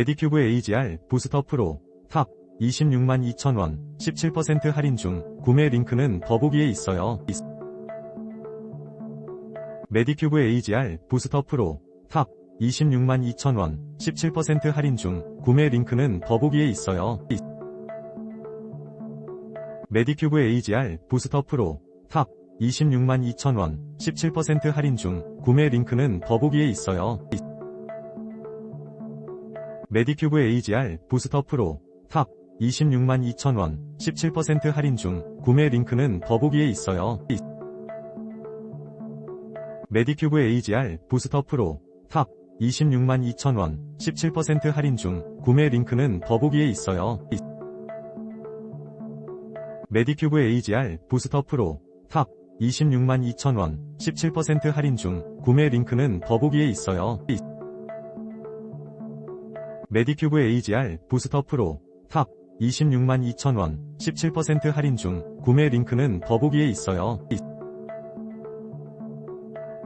메디큐브 AGR 부스터 프로 탑 26만 2천원 17% 할인 중 구매 링크는 더보기에 있어요. 있- 메디큐브 AGR 부스터 프로 탑 26만 2천원 17% 할인 중 구매 링크는 더보기에 있어요. 있- 메디큐브 AGR 부스터 프로 탑 26만 2천원 17% 할인 중 구매 링크는 더보기에 있어요. 있- 메디큐브 AGR 부스터 프로 탑 26만 2천원 17% 할인 중 구매 링크는 더보기에 있어요. 있- 메디큐브 AGR 부스터 프로 탑 26만 2천원 17% 할인 중 구매 링크는 더보기에 있어요. 있- 메디큐브 AGR 부스터 프로 탑 26만 2천원 17% 할인 중 구매 링크는 더보기에 있어요. 있- 메디큐브 AGR 부스터 프로 탑 26만 2천원 17% 할인 중 구매 링크는 더보기에 있어요. 있-